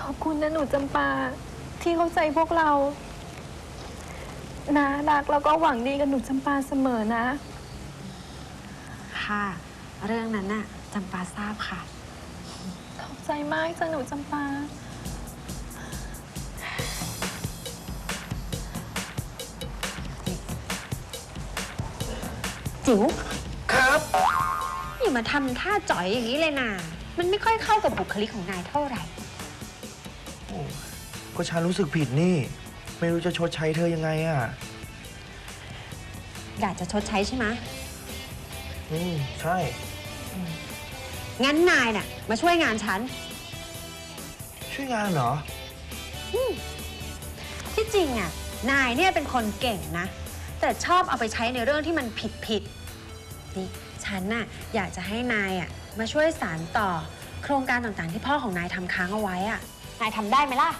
ขอบคุณนะหนูจำปาที่เข้าใจพวกเรานารักแล้วก็หวังดีกับหนูจำปาเสมอนะ ค่ะ เรื่องนั้นน่ะจำปาทราบค่ะ ขอบใจมากจ้ะหนูจำปา จิ๋วครับอย่ามาทำท่าจ่อยอย่างนี้เลยนะมันไม่ค่อยเข้ากับบุคลิกของนายเท่าไหร่ ก็ฉันรู้สึกผิดนี่ ไม่รู้จะชดใช้เธอยังไงอะ อยากจะชดใช้ใช่ไหมอืมใช่ งั้นนายน่ะ มาช่วยงานฉัน ช่วยงานเหรอ ที่จริงอะ นายเนี่ยเป็นคนเก่งนะ แต่ชอบเอาไปใช้ในเรื่องที่มันผิดผิดๆนี่ฉันน่ะอยากจะให้นายอะมาช่วยสารต่อโครงการต่างๆ ที่พ่อของนายทำค้างเอาไว้อะ นายทำได้ไหมล่ะ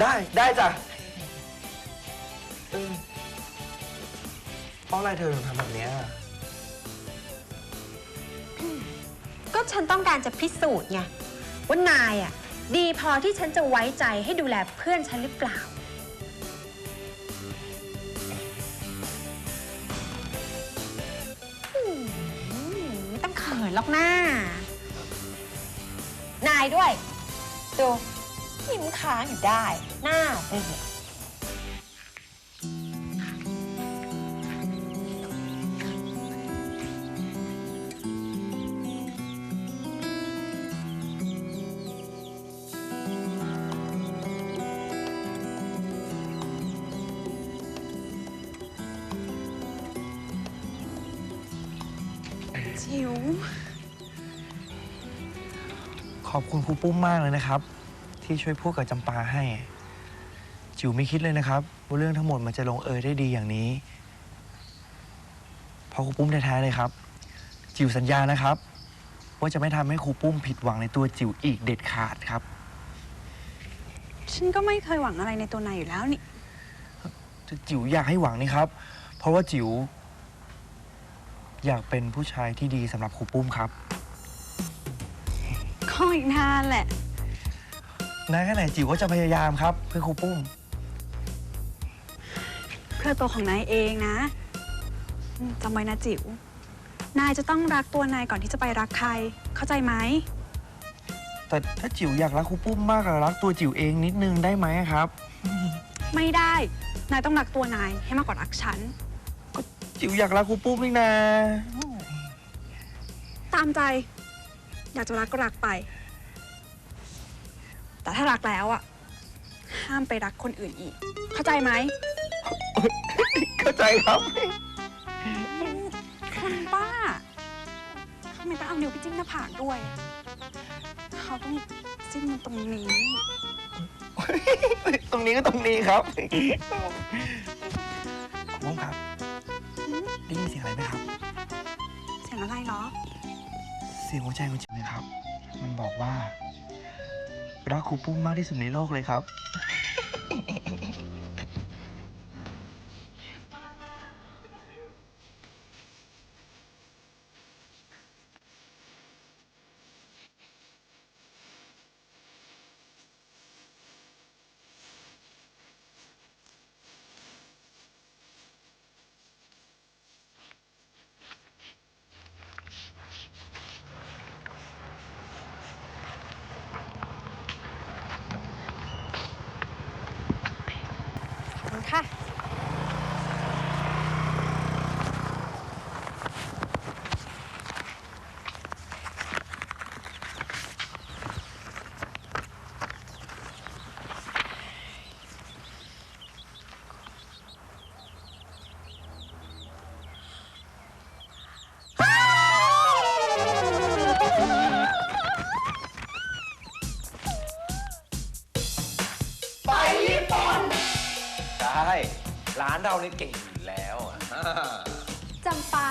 ได้ได้จ้ะเออเพราะอะไรเธอถึงทำแบบเนี้ยก็ฉันต้องการจะพิสูจน์ไงว่านายอะดีพอที่ฉันจะไว้ใจให้ดูแลเพื่อนฉันหรือเปล่า อืมไม่ต้องเขินหรอกหน้า นายด้วย ดูยิ้มค้างอยู่ได้ หน้าเบื่อจิ๋ว อบคุณครูปุ้มมากเลยนะครับ ที่ช่วยพูดกับจำปาให้ จิ๋วไม่คิดเลยนะครับ ว่าเรื่องทั้งหมดมันจะลงเอยได้ดีอย่างนี้เพราะครูปุ้มแท้ๆเลยครับ จิ๋วสัญญานะครับ ว่าจะไม่ทำให้ครูปุ้มผิดหวังในตัวจิ๋วอีกเด็ดขาดครับ ฉันก็ไม่เคยหวังอะไรในตัวนายอยู่แล้วนี่ จิ๋วอยากให้หวังนี่ครับ เพราะว่าจิ๋วอยากเป็นผู้ชายที่ดีสำหรับครูปุ้มครับ ก็อีกนานแหละ นานแค่ไหนจิ๋วก็จะพยายามครับ เพื่อครูปุ้ม เพื่อตัวของนายเองนะอืมจำไว้นะจิ๋ว นายจะต้องรักตัวนายก่อนที่จะไปรักใคร เข้าใจไหม แต่ถ้าจิ๋วอยากรักครูปุ้มมากกว่ารักตัวจิ๋วเองนิดนึงได้ไหมครับ ไม่ได้ นายต้องรักตัวนายให้มากกว่ารักฉัน จิ๋วอยากรักครูปุ้มนี่นา ตามใจ อยากจะรักก็รักไป แต่ถ้ารักแล้วอะ ห้ามไปรักคนอื่นอีก เข้าใจไหม เข้าใจครับคนบ้าทำไมต้องเอานิ้วไปจิ้มหน้าผากด้วย เขาต้องจิ้มมันตรงนี้ ตรงนี้ก็ตรงนี้ครับครูปุ้มครับ สียงหัวใจของจิ๋วนะครับ มันบอกว่ารักครูปุ้มมากที่สุดในโลกเลยครับ นเราเนี่ยเก่งอยู่แล้วอะจำปา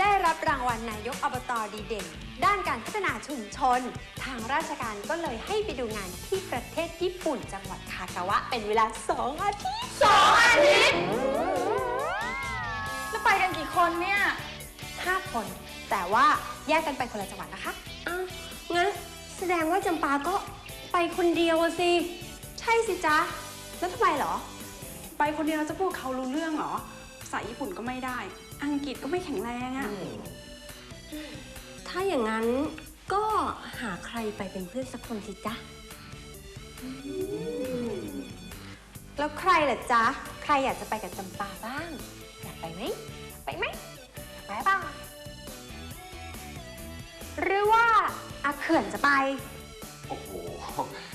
ได้รับรางวัลนายกอบตดีเด่น ด้านการพัฒนาชุมชน ทางราชการก็เลยให้ไปดูงานที่ประเทศญี่ปุ่นจังหวัดคากาวะ เป็นเวลา2อาทิตย์2อาทิตย์แล้วไปกันกี่คนเนี่ย5คน แต่ว่าแยกกันไปคนละจังหวัดนะคะ อ้าวงั้นแสดงว่าจำปาก็ไปคนเดียวอะสิ ใช่สิจ๊ะ แล้วทำไมเหรอ ไปคนเดียวจะพูดเขารู้เรื่องเหรอภาษาญี่ปุ่นก็ไม่ได้ อังกฤษก็ไม่แข็งแรงอะถ้าอย่างนั้นก็หาใครไปเป็นเพื่อนสักคนสิจ๊ะ แล้วใครล่ะจ๊ะ ใครอยากจะไปกับจำปาบ้าง อยากไปไหม ไปไหม ไปเปล่าหรือว่าอาเขื่อนจะไป โอ้โห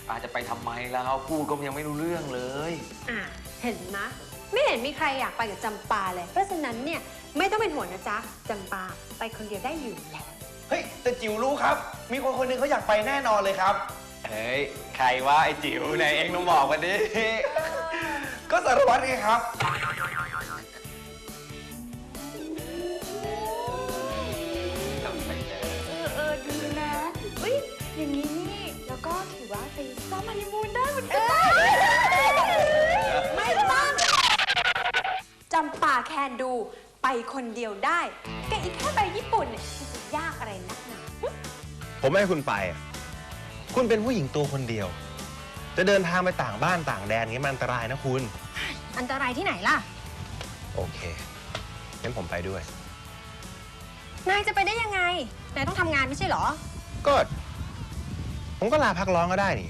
อาจจะไปทำไมแล้วพูดก็ยังไม่รู้เรื่องเลย อะ เห็นมะไม่เห็นมีใครอยากไปกับจำปาเลย เพราะฉะนั้นเนี่ยไม่ต้องเป็นห่วงนะจ๊ะจำปาไปคนเดียวได้อยู่แล้ว เฮ้ย แต่จิ๋วรู้ครับ มีคนคนหนึงเขาอยากไปแน่นอนเลยครับ เฮ้ย ใครว่าไอ้จิ๋วไหนเองต้องบอกกันดิ ก็สารวัตรไงครับ นดูไปคนเดียวได้แกอีกแค่ไปญี่ปุ่นเนี่ยมันจะยากอะไรนักหนาผมไม่ให้คุณไปอะคุณเป็นผู้หญิงตัวคนเดียว จะเดินทางไปต่างบ้านต่างแดนงี้มันอันตรายนะคุณ อันตรายที่ไหนล่ะ โอเค งั้นผมไปด้วย นายจะไปได้ยังไง นายต้องทำงานไม่ใช่เหรอ ก็ ผมก็ลาพักร้อนก็ได้นี่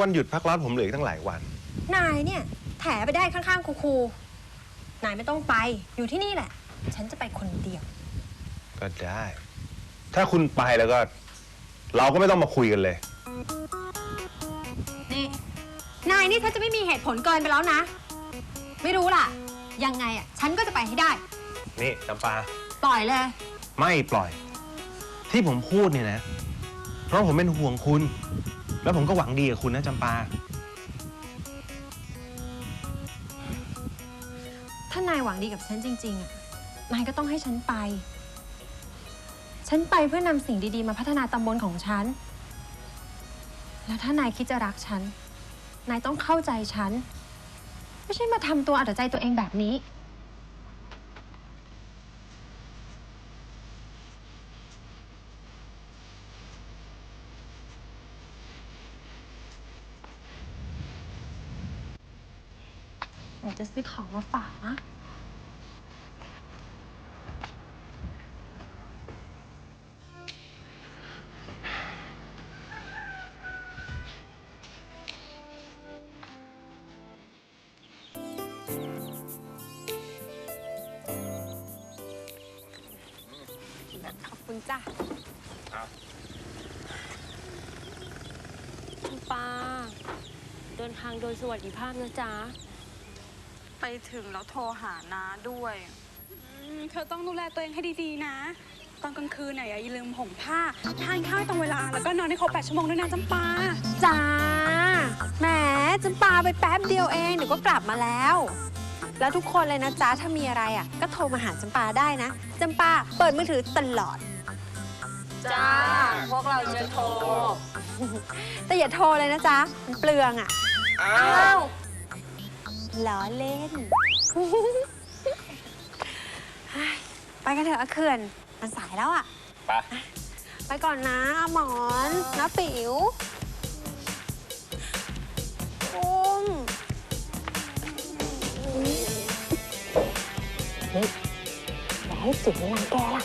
วันหยุดพักร้อนผมเหลืออีกตั้งหลายวัน นายเนี่ย แถไปได้ข้างๆครูๆ นายไม่ต้องไป อยู่ที่นี่แหละ ฉันจะไปคนเดียว ก็ได้ ถ้าคุณไปแล้วก็ เราก็ไม่ต้องมาคุยกันเลย นี่ นายนี่ถ้าจะไม่มีเหตุผลเกินไปแล้วนะ ไม่รู้ล่ะ ยังไงอะ ฉันก็จะไปให้ได้ นี่จำปา ปล่อยเลย ไม่ปล่อย ที่ผมพูดเนี่ยนะ เพราะผมเป็นห่วงคุณ แล้วผมก็หวังดีกับคุณนะจำปา ถ้านายหวังดีกับฉันจริงๆอะนายก็ต้องให้ฉันไป ฉันไปเพื่อนำสิ่งดีๆ มาพัฒนาตำบลของฉัน แล้วถ้านายคิดจะรักฉัน นายต้องเข้าใจฉัน ไม่ใช่มาทำตัวเอาแต่ใจตัวเองแบบนี้ นูจะซื้อของมาฝากนะ ขอบคุณจ้ะคุณปาเดินทางโดยสวัสดิภาพนะจ๊ะ ไปถึงแล้วโทรหาน้าด้วย อืมเธอต้องดูแลตัวเองให้ดีๆนะ ตอนกลางคืนเนี่ยอย่าลืมห่มผ้า ทานข้าวให้ตรงเวลา แล้วก็นอนให้ครบ8ชั่วโมงด้วยนะจำปา จ้าแหมจำปาไปแป๊บเดียวเองเดี๋ยวก็กลับมาแล้ว แล้วทุกคนเลยนะจ๊ะถ้ามีอะไรอะ ก็โทรมาหาจำปาได้นะจำปาเปิดมือถือตลอด จ้า พวกเราจะโทร แต่อย่าโทรเลยนะจ๊ะมันเปลืองอะ อ้าอ้าวว ล้อเล่น ไปกันเถอะอาเขื่อนมันสายแล้วอะ ไปไปก่อนนะอาหมอนนะปิ๋วอุ้มอย่าให้จิ๋วรังแกล่ะ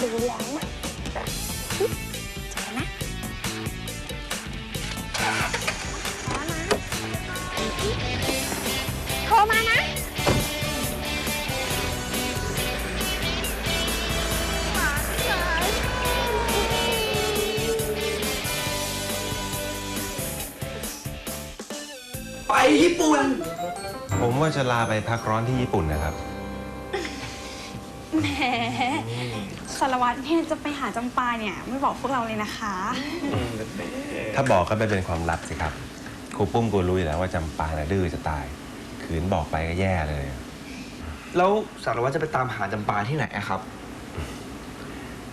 ดูแลนะเจอกันนะ รมานะไปญี่ปุ่น ผมว่าจะลาไปพักร้อนที่ญี่ปุ่นนะครับ แหมสารวัตรเนี่ยจะไปหาจำปาเนี่ย ไม่บอกพวกเราเลยนะคะ ถ้าบอกก็ไม่เป็นความลับสิครับ ครูปุ้มกูรู้อยู่แล้วว่าจำปาน่ะดื้อจะตาย ขืนบอกไปก็แย่เลย แล้วสารวัตรจะไปตามหาจำปาที่ไหนอะครับ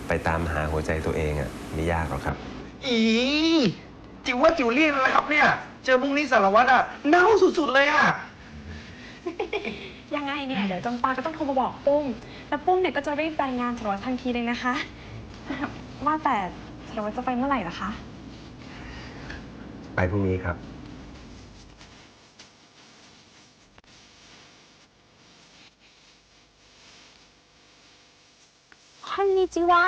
ไปตามหาหัวใจตัวเองอะไม่ยากหรอกครับ อีจิ๋วว่าจิ๋วเรียกแล้วนะครับเนี่ย เจอพรุ่งนี้สารวัตรอะเน่าสุดๆเลยอะยังไงเนี่ย เดี๋ยวจำปาก็ต้องโทรมาบอกปุ้ม แล้วปุ้มเนี่ยก็จะรีบรายงานสารวัตรทันทีเลยนะคะ ว่าแต่สารวัตรจะไปเมื่อไหร่ล่ะคะ ไปพรุ่งนี้ครับ คอนนิ จิวะ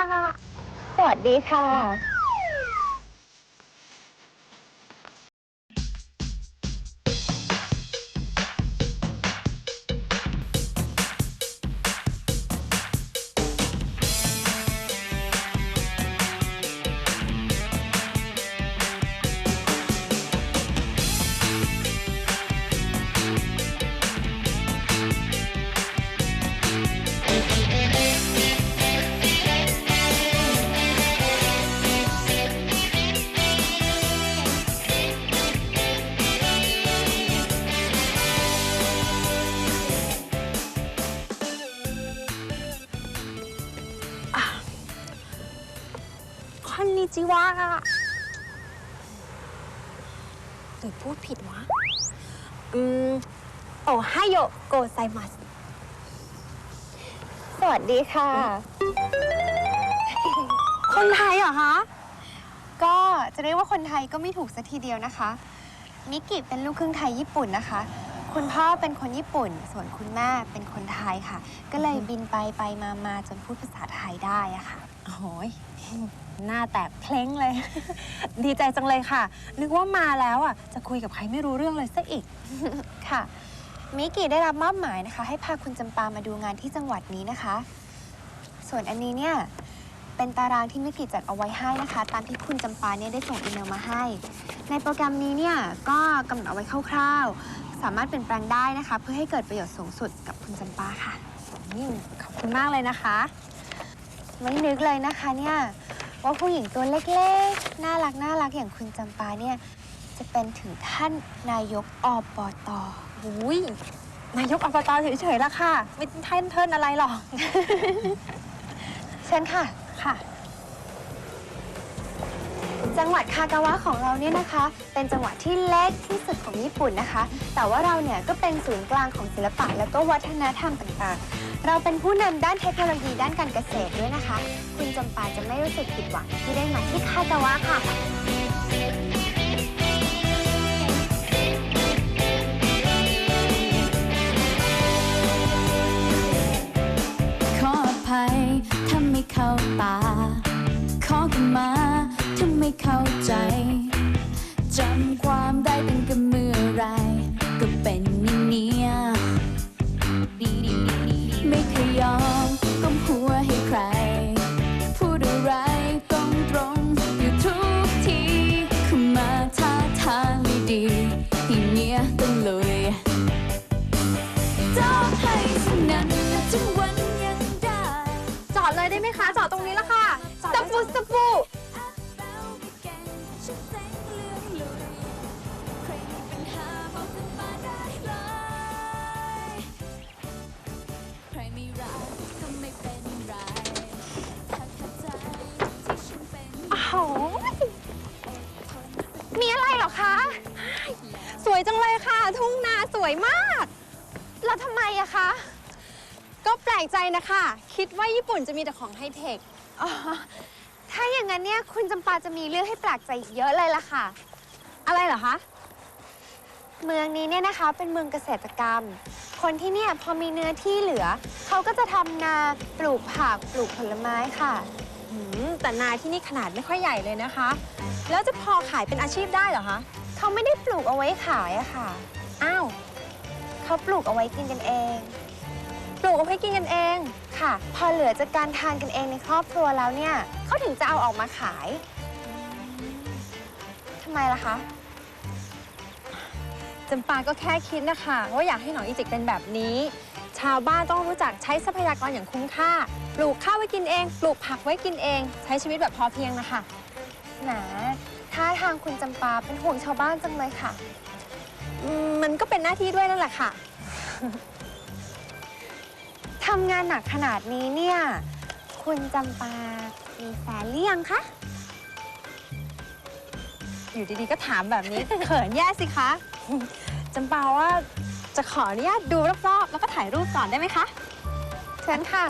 สวัสดีค่ะ จิวะหรือพูดผิดวะ อืม โอไฮโยโกไซมัส สวัสดีค่ะ คนไทยเหรอคะ ก็จะเรียกว่าคนไทยก็ไม่ถูกสัทีเดียวนะคะ มิกิเป็นลูกครึ่งไทยญี่ปุ่นนะคะ คุณพ่อเป็นคนญี่ปุ่น ส่วนคุณแม่เป็นคนไทยค่ะ ก็เลยบินไปไปมามาจนพูดภาษาไทยได้อะค่ะ โอ้ยหน้าแตกเพลงเลย ดีใจจังเลยค่ะ นึกว่ามาแล้วอะ จะคุยกับใครไม่รู้เรื่องเลยซะอีก ค่ะ มิกิได้รับมอบหมายนะคะ ให้พาคุณจำปามาดูงานที่จังหวัดนี้นะคะ ส่วนอันนี้เนี่ย เป็นตารางที่มิกิจัดเอาไว้ให้นะคะ ตามที่คุณจำปาเนี่ยได้ส่งอีเมลมาให้ ในโปรแกรมนี้เนี่ยก็กำหนดเอาไว้คร่าวๆ สามารถเปลี่ยนแปลงได้นะคะ เพื่อให้เกิดประโยชน์สูงสุดกับคุณจำปาค่ะ ขอบคุณมากเลยนะคะ ไม่นึกเลยนะคะเนี่ยว่าผู้หญิงตัวเล็กๆ น่ารักน่ารักอย่างคุณจำปาเนี่ย จะเป็นถึงท่านนายกอบตอุ้ยนายกอบตเฉยๆละค่ะ ไม่เท่านเทินอะไรหรอก เชิญค่ะ ค่ะ จังหวัดคากาวะของเราเนี่ยนะคะ เป็นจังหวัดที่เล็กที่สุดของญี่ปุ่นนะคะ แต่ว่าเราเนี่ยก็เป็นศูนย์กลางของศิลปะแล้วก็วัฒนธรรมต่างๆ เราเป็นผู้นำด้านเทคโนโลยีด้านการเกษตรด้วยนะคะ คุณจำปาจะไม่รู้สึกผิดหวังที่ได้มาที่คากาวะค่ะ ขออภัยถ้าไม่เข้าตา ขอมาถ้าไม่เข้าใจจำความได้เมื่อไร ก็ไม่เป็นไรถ้าเข้าใจที่ฉันเป็นโอ้โหมีอะไรเหรอคะ สวยจังเลยค่ะ ทุ่งนาสวยมาก แล้วทำไมอะคะ ก็แปลกใจนะคะ คิดว่าญี่ปุ่นจะมีแต่ของไฮเทคอ๋อถ้าอย่างนั้นเนี่ยคุณจำปาจะมีเรื่องให้แปลกใจอีกเยอะเลยล่ะค่ะ อะไรเหรอคะ เมืองนี้เนี่ยนะคะเป็นเมืองเกษตรกรรม คนที่เนี่ยพอมีเนื้อที่เหลือ เขาก็จะทำนาปลูกผักปลูกผลไม้ค่ะอืมแต่นาที่นี่ขนาดไม่ค่อยใหญ่เลยนะคะ แล้วจะพอขายเป็นอาชีพได้เหรอคะ เขาไม่ได้ปลูกเอาไว้ขายอะค่ะ อ้าวเขาปลูกเอาไว้กินกันเอง ปลูกเอาไว้กินกันเองค่ะ พอเหลือจากการทานกันเองในครอบครัวแล้วเนี่ยเขาถึงจะเอาออกมาขายทำไมล่ะคะจำปาก็แค่คิดนะคะว่าอยากให้หนองอีจิกเป็นแบบนี้ ชาวบ้านต้องรู้จักใช้ทรัพยากรอย่างคุ้มค่า ปลูกข้าวไว้กินเอง ปลูกผักไว้กินเอง ใช้ชีวิตแบบพอเพียงนะคะแหมท่าทางคุณจำปาเป็นห่วงชาวบ้านจังเลยค่ะอืมมันก็เป็นหน้าที่ด้วยนั่นแหละค่ะทำงานหนักขนาดนี้เนี่ย คุณจำปา มีแฟนหรือยังคะ อยู่ดีๆ ก็ถามแบบนี้ เขินแย่สิคะ จำปาว่าจะขออนุญาตดูรอบๆ แล้วก็ถ่ายรูปก่อนได้ไหมคะ เชิญค่ะ